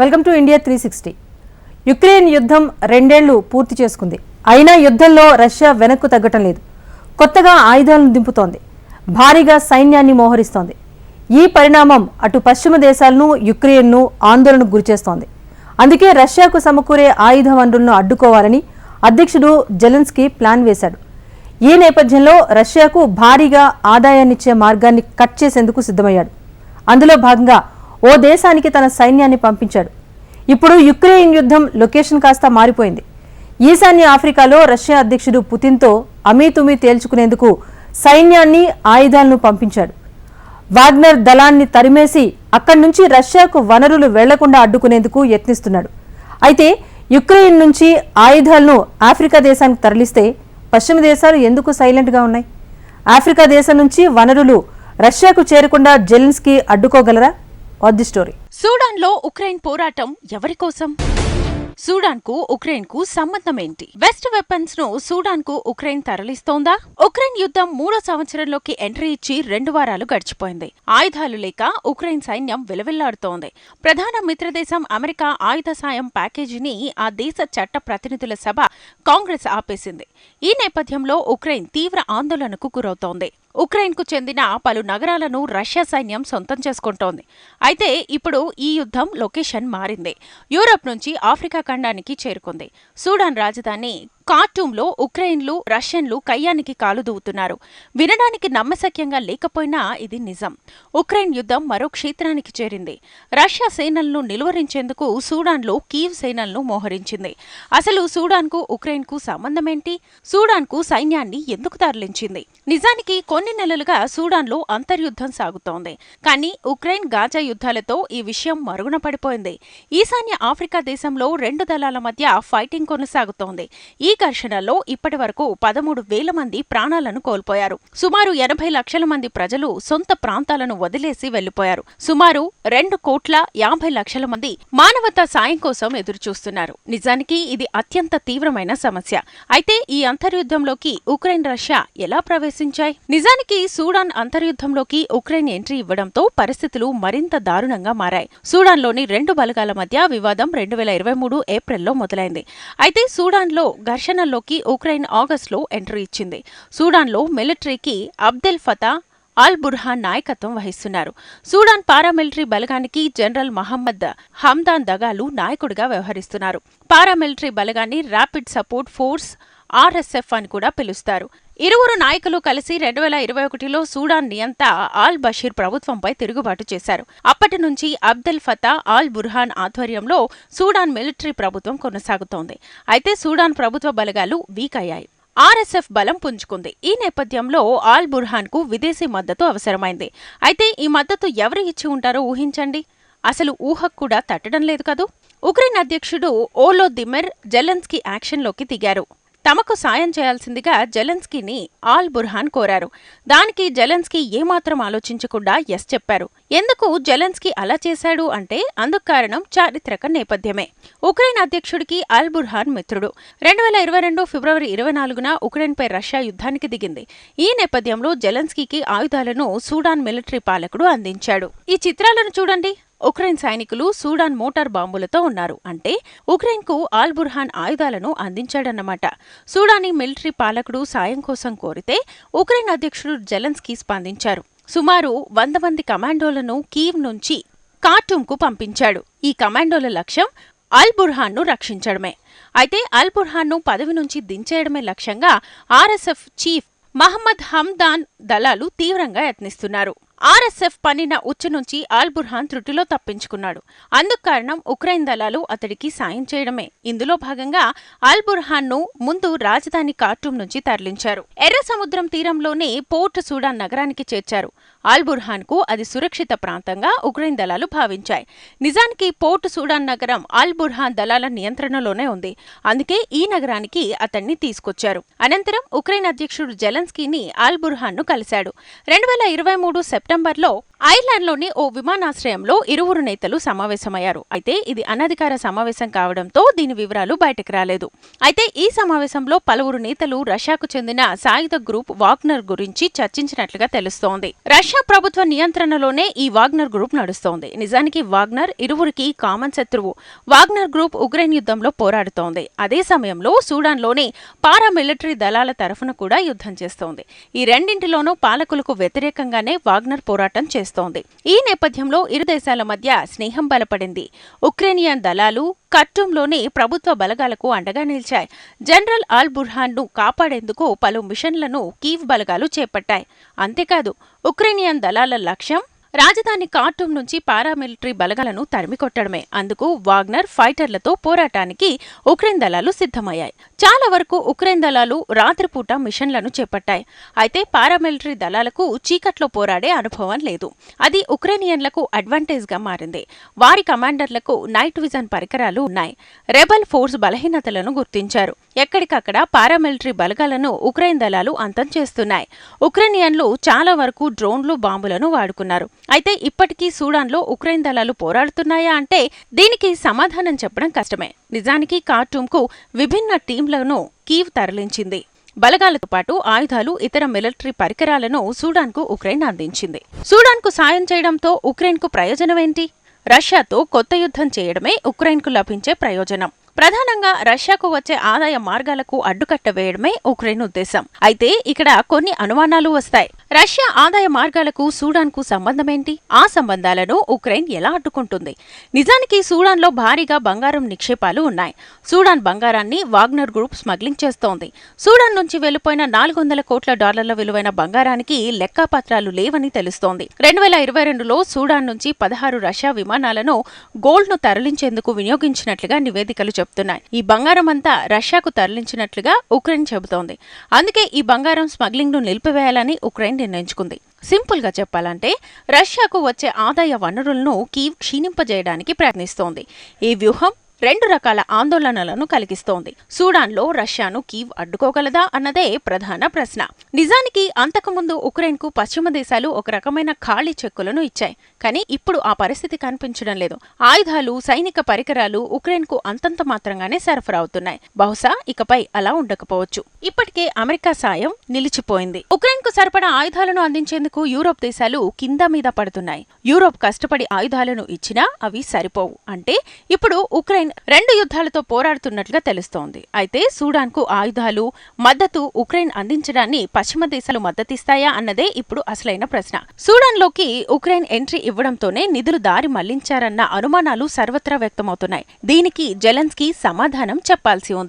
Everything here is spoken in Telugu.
Welcome to India three sixty. Ukraine యుద్ధం రెండేళ్ళు పూర్తి చేసుకుంది. అయినా యుద్ధంలో రష్యా వెనక్కు తగ్గటం లేదు. కొత్తగా ఆయుధాలను దింపుతోంది. భారీగా సైన్యాన్ని మోహరిస్తోంది. ఈ పరిణామం అటు పశ్చిమ దేశాలను యుక్రెయిన్ను ఆందోళనకు గురిచేస్తోంది అందుకే రష్యాకు సమకూరే ఆయుధ వనరులను అడ్డుకోవాలని అధ్యక్షుడు జెలెన్స్కీ ప్లాన్ వేశాడు. ఈ నేపథ్యంలో రష్యాకు భారీగా ఆదాయాన్నిచ్చే మార్గాన్ని కట్ చేసేందుకు సిద్ధమయ్యాడు. అందులో భాగంగా ఓ దేశానికి తన సైన్యాన్ని పంపించాడు. ఇప్పుడు యుక్రెయిన్ యుద్ధం లొకేషన్ కాస్త మారిపోయింది. ఈశాన్య ఆఫ్రికాలో రష్యా అధ్యక్షుడు పుతిన్తో అమీతుమీ తేల్చుకునేందుకు సైన్యాన్ని ఆయుధాలను పంపించాడు. వాగ్నర్ దళాన్ని తరిమేసి అక్కడి నుంచి రష్యాకు వనరులు వెళ్ళకుండా అడ్డుకునేందుకు యత్నిస్తున్నాడు. అయితే యుక్రెయిన్ నుంచి ఆయుధాలను ఆఫ్రికా దేశానికి తరలిస్తే పశ్చిమ దేశాలు ఎందుకు సైలెంట్గా ఉన్నాయి? ఆఫ్రికా దేశం నుంచి వనరులు రష్యాకు చేరకుండా Zelensky అడ్డుకోగలరా? What the story. సూడాన్లో Ukraine పోరాటం ఎవరి కోసం? సూడాన్కు ఉక్రెయిన్కు సంబంధం ఏంటి? వెస్ట్ వెపన్స్ను సూడాన్కు ఉక్రెయిన్ తరలిస్తోందా? ఉక్రెయిన్ యుద్ధం మూడో సంవత్సరంలోకి ఎంట్రీ ఇచ్చి రెండు వారాలు గడిచిపోయింది. ఆయుధాలు లేక ఉక్రెయిన్ సైన్యం విలవిల్లాడుతోంది. ప్రధాన మిత్రదేశం అమెరికా ఆయుధ సాయం ప్యాకేజీని ఆ దేశ చట్ట ప్రతినిధుల సభ కాంగ్రెస్ ఆపేసింది. ఈ నేపథ్యంలో ఉక్రెయిన్ తీవ్ర ఆందోళనకు గురవుతోంది. ఉక్రెయిన్కు చెందిన పలు నగరాలను రష్యా సైన్యం సొంతం చేసుకుంటోంది. అయితే ఇప్పుడు ఈ యుద్ధం లొకేషన్ మారింది. యూరప్ నుంచి ఆఫ్రికా ఖండానికి చేరుకుంది. సూడాన్ రాజధాని కార్టూంలో ఉక్రెయిన్లు రష్యన్లు కయ్యానికి కాలు దూవుతున్నారు. వినడానికి నమ్మశక్యంగా లేకపోయినా ఇది నిజం. ఉక్రెయిన్ యుద్ధం మరో క్షేత్రానికి చేరింది. రష్యా సేనలను నిలువరించేందుకు సూడాన్లో కీవ్ సేనలను మోహరించింది. అసలు సూడాన్కు ఉక్రెయిన్కు సంబంధమేంటి? సూడాన్కు సైన్యాన్ని ఎందుకు తరలించింది? నిజానికి కొన్ని నెలలుగా సూడాన్లో అంతర్యుద్ధం సాగుతోంది. కానీ ఉక్రెయిన్ గాజా యుద్ధాలతో ఈ విషయం మరుగున పడిపోయింది. ఈశాన్య ఆఫ్రికా దేశంలో రెండు దళాల మధ్య ఫైటింగ్ కొనసాగుతోంది. ఈ ఘర్షణల్లో ఇప్పటి వరకు పదమూడు వేల మంది ప్రాణాలను కోల్పోయారు. సుమారు ఎనభై లక్షల మంది ప్రజలు సొంత ప్రాంతాలను వదిలేసి వెళ్ళిపోయారు సుమారు రెండు కోట్ల యాభై లక్షల మంది మానవతా సాయం కోసం ఎదురుచూస్తున్నారు. నిజానికి ఇది అత్యంత తీవ్రమైన సమస్య. అయితే ఈ అంతర్యుద్ధంలోకి ఉక్రెయిన్ రష్యా ఎలా ప్రవేశించాయి? నిజానికి సూడాన్ అంతర్యుద్ధంలోకి ఉక్రెయిన్ ఎంట్రీ ఇవ్వడంతో పరిస్థితులు మరింత దారుణంగా మారాయి. సూడాన్లోని రెండు బలగాల మధ్య వివాదం రెండు వేల ఇరవై మూడు ఏప్రిల్లో మొదలైంది. అయితే సూడాన్లో ఘర్షణల్లోకి ఉక్రెయిన్ ఆగస్టులో ఎంట్రీ ఇచ్చింది. సూడాన్లో మిలిటరీకి అబ్దెల్ ఫతా అల్ బుర్హాన్ నాయకత్వం వహిస్తున్నారు. సూడాన్ పారామిలిటరీ బలగానికి జనరల్ మహమ్మద్ హమ్దాన్ దగాలు నాయకుడిగా వ్యవహరిస్తున్నారు. పారామిలిటరీ బలగాన్ని ర్యాపిడ్ సపోర్ట్ ఫోర్స్ ఆర్ఎస్ఎఫ్ అని కూడా పిలుస్తారు. ఇరువురు నాయకులు కలిసి రెండు వేల ఇరవై ఒకటిలో సూడాన్ నియంత ఆల్ బషీర్ ప్రభుత్వంపై తిరుగుబాటు చేశారు. అప్పటి నుంచి అబ్దెల్ ఫతా ఆల్ బుర్హాన్ ఆధ్వర్యంలో సూడాన్ మిలిటరీ ప్రభుత్వం కొనసాగుతోంది. అయితే సూడాన్ ప్రభుత్వ బలగాలు వీక్ అయ్యాయి. ఆర్ఎస్ఎఫ్ బలం పుంజుకుంది. ఈ నేపథ్యంలో ఆల్ బుర్హాన్కు విదేశీ మద్దతు అవసరమైంది. అయితే ఈ మద్దతు ఎవరు ఇచ్చి ఉంటారో ఊహించండి. అసలు ఊహకు కూడా తట్టడం లేదు కదూ? ఉక్రెయిన్ అధ్యక్షుడు ఓలో దిమెర్ జెలెన్స్కీ యాక్షన్లోకి దిగారు. తమకు సాయం చేయాల్సిందిగా జెలెన్స్కీని ఆల్ బుర్హాన్ కోరారు. దానికి జెలెన్స్కీ ఏమాత్రం ఆలోచించకుండా ఎస్ చెప్పారు. ఎందుకు జెలెన్స్కీ అలా చేశాడు అంటే అందుకు కారణం చారిత్రక నేపథ్యమే. ఉక్రెయిన్ అధ్యక్షుడికి అల్ బుర్హాన్ మిత్రుడు. రెండు వేల ఇరవై రెండు ఫిబ్రవరి ఇరవై నాలుగున ఉక్రెయిన్పై రష్యా యుద్ధానికి దిగింది. ఈ నేపథ్యంలో జెలెన్స్కీకి ఆయుధాలను సూడాన్ మిలిటరీ పాలకుడు అందించాడు. ఈ చిత్రాలను చూడండి. ఉక్రెయిన్ సైనికులు సూడాన్ మోటార్ బాంబులతో ఉన్నారు. అంటే ఉక్రెయిన్కు ఆల్ బుర్హాన్ ఆయుధాలను అందించాడన్నమాట. సూడానీ మిలిటరీ పాలకుడు సాయం కోసం కోరితే ఉక్రెయిన్ అధ్యక్షుడు జెలెన్స్కీ స్పందించారు. సుమారు వంద మంది కమాండోలను కీవ్ నుంచి కార్టూమ్కు పంపించాడు. ఈ కమాండోల లక్ష్యం అల్ బుర్హాన్ను రక్షించడమే. అయితే అల్ బుర్హాన్ను పదవి నుంచి దించేయడమే లక్ష్యంగా ఆర్ఎస్ఎఫ్ చీఫ్ మహమ్మద్ హమ్దాన్ దళాలు తీవ్రంగా యత్నిస్తున్నారు. ఆర్ఎస్ఎఫ్ పన్నిన ఉచ్చు నుంచి ఆల్ బుర్హాన్ త్రుటిలో తప్పించుకున్నాడు. అందుకు కారణం ఉక్రెయిన్ దళాలు అతడికి సాయం చేయడమే. ఇందులో భాగంగా ఆల్బుర్హాన్ను ముందు రాజధాని కార్టూమ్ నుంచి తరలించారు. ఎర్ర సముద్రం తీరంలోనే పోర్ట్ సూడాన్ నగరానికి చేర్చారు. ఆల్బుర్హాన్కు అది సురక్షిత ప్రాంతంగా ఉక్రెయిన్ దళాలు భావించాయి. నిజానికి పోర్ట్ సూడాన్ నగరం ఆల్బుర్హాన్ దళాల నియంత్రణలోనే ఉంది. అందుకే ఈ నగరానికి అతన్ని తీసుకొచ్చారు. అనంతరం ఉక్రెయిన్ అధ్యక్షుడు జెలెన్స్కీని ఆల్బుర్హాన్ను కలిశాడు. రెండు వేల ఇరవై మూడు సెప్టెంబర్లో ఐర్లాండ్లోని ఓ విమానాశ్రయంలో ఇరువురు నేతలు సమావేశమయ్యారు. అయితే ఇది అనధికార సమావేశం కావడంతో దీని వివరాలు బయటకు రాలేదు. అయితే ఈ సమావేశంలో పలువురు నేతలు రష్యాకు చెందిన సాయుధ గ్రూప్ వాగ్నర్ గురించి చర్చించినట్లుగా తెలుస్తోంది. రష్యా ప్రభుత్వ నియంత్రణలోనే ఈ వాగ్నర్ గ్రూప్ నడుస్తోంది. నిజానికి వాగ్నర్ ఇరువురికి కామన్ శత్రువు. వాగ్నర్ గ్రూప్ ఉక్రెయిన్ యుద్ధంలో పోరాడుతోంది. అదే సమయంలో సూడాన్లోని పారామిలిటరీ దళాల తరఫున కూడా యుద్ధం చేస్తోంది. ఈ రెండింటిలోనూ పాలకులకు వ్యతిరేకంగానే వాగ్నర్ పోరాటం చేస్తోంది. ఈ నేపథ్యంలో ఇరు దేశాల మధ్య స్నేహం బలపడింది. ఉక్రేనియన్ దళాలు ఖర్టూంలోని ప్రభుత్వ బలగాలకు అండగా నిలిచాయి. జనరల్ అల్ బుర్హాన్ను కాపాడేందుకు పలు మిషన్లను కీవ్ బలగాలు చేపట్టాయి. అంతేకాదు ఉక్రేనియన్ దళాల లక్ష్యం రాజధాని కార్టూమ్ నుంచి పారామిలిటరీ బలగాలను తరిమికొట్టడమే. అందుకు వాగ్నర్ ఫైటర్లతో పోరాటానికి ఉక్రెయిన్ దళాలు సిద్ధమయ్యాయి. చాలా వరకు ఉక్రెయిన్ దళాలు రాత్రిపూట మిషన్లను చేపట్టాయి. అయితే పారామిలిటరీ దళాలకు చీకట్లో పోరాడే అనుభవం లేదు. అది ఉక్రేనియన్లకు అడ్వాంటేజ్గా మారింది. వారి కమాండర్లకు నైట్ విజన్ పరికరాలు ఉన్నాయి. రెబల్ ఫోర్స్ బలహీనతలను గుర్తించారు. ఎక్కడికక్కడ పారామిలిటరీ బలగాలను ఉక్రెయిన్ దళాలు అంతం చేస్తున్నాయి. ఉక్రెనియన్లు చాలా వరకు డ్రోన్లు బాంబులను వాడుకున్నారు. అయితే ఇప్పటికీ సూడాన్లో ఉక్రెయిన్ దళాలు పోరాడుతున్నాయా అంటే దీనికి సమాధానం చెప్పడం కష్టమే. నిజానికి కార్టూమ్కు విభిన్న టీంలను కీవ్ తరలించింది. బలగాలతో పాటు ఆయుధాలు ఇతర మిలిటరీ పరికరాలను సూడాన్కు ఉక్రెయిన్ అందించింది. సూడాన్కు సాయం చేయడంతో ఉక్రెయిన్కు ప్రయోజనమేంటి? రష్యాతో కొత్త యుద్ధం చేయడమే ఉక్రెయిన్కు లభించే ప్రయోజనం. ప్రధానంగా రష్యాకు వచ్చే ఆదాయ మార్గాలకు అడ్డుకట్ట వేయడమే ఉక్రెయిన్ ఉద్దేశం. అయితే ఇక్కడ కొన్ని అనుమానాలు వస్తాయి. రష్యా ఆదాయ మార్గాలకు సూడాన్కు సంబంధమేంటి? ఆ సంబంధాలను ఉక్రెయిన్ ఎలా అడ్డుకుంటుంది? నిజానికి సూడాన్లో భారీగా బంగారం నిక్షేపాలు ఉన్నాయి. సూడాన్ బంగారాన్ని వాగ్నర్ గ్రూప్ స్మగ్లింగ్ చేస్తోంది. సూడాన్ నుంచి వెళ్ళిపోయిన నాలుగు వందల కోట్ల డాలర్ల విలువైన బంగారానికి లెక్కాపత్రాలు లేవని తెలుస్తోంది. రెండు వేల ఇరవై రెండులో సూడాన్ నుంచి పదహారు రష్యా విమానాలను గోల్డ్ను తరలించేందుకు వినియోగించినట్లుగా నివేదికలు చెబుతున్నాయి. ఈ బంగారం అంతా రష్యాకు తరలించినట్లుగా ఉక్రెయిన్ చెబుతోంది. అందుకే ఈ బంగారం స్మగ్లింగ్ను నిలిపివేయాలని ఉక్రెయిన్ నిర్ణయించుకుంది. సింపుల్గా చెప్పాలంటే రష్యాకు వచ్చే ఆదాయ వనరులను కీవ్ క్షీణింపజేయడానికి ప్రయత్నిస్తోంది. ఈ వ్యూహం రెండు రకాల ఆందోళనలను కలిగిస్తోంది. సూడాన్లో రష్యాను కీవ్ అడ్డుకోగలదా అన్నదే ప్రధాన ప్రశ్న. నిజానికి అంతకుముందు ఉక్రెయిన్కు పశ్చిమ దేశాలు ఒక రకమైన ఖాళీ చెక్కులను ఇచ్చాయి. కానీ ఇప్పుడు ఆ పరిస్థితి కనిపించడం లేదు. ఆయుధాలు సైనిక పరికరాలు ఉక్రెయిన్కు అంతంత మాత్రంగానే సరఫరా అవుతున్నాయి బహుశా ఇకపై అలా ఉండకపోవచ్చు. ఇప్పటికే అమెరికా సాయం నిలిచిపోయింది. ఉక్రెయిన్కు సరిపడా ఆయుధాలను అందించేందుకు యూరోప్ దేశాలు కింద మీద పడుతున్నాయి. యూరోప్ కష్టపడి ఆయుధాలను ఇచ్చినా అవి సరిపోవు. అంటే ఇప్పుడు ఉక్రెయిన్ ఉక్రెయిన్ రెండు యుద్ధాలతో పోరాడుతున్నట్లుగా తెలుస్తోంది. అయితే సూడాన్కు ఆయుధాలు మద్దతు ఉక్రెయిన్ అందించడాన్ని పశ్చిమ దేశాలు మద్దతిస్తాయా అన్నదే ఇప్పుడు అసలైన ప్రశ్న. సూడాన్లోకి ఉక్రెయిన్ ఎంట్రీ ఇవ్వడంతోనే నిధులు దారి మళ్ళించారన్న అనుమానాలు సర్వత్రా వ్యక్తమవుతున్నాయి. దీనికి జెలెన్స్కీ సమాధానం చెప్పాల్సి ఉంది.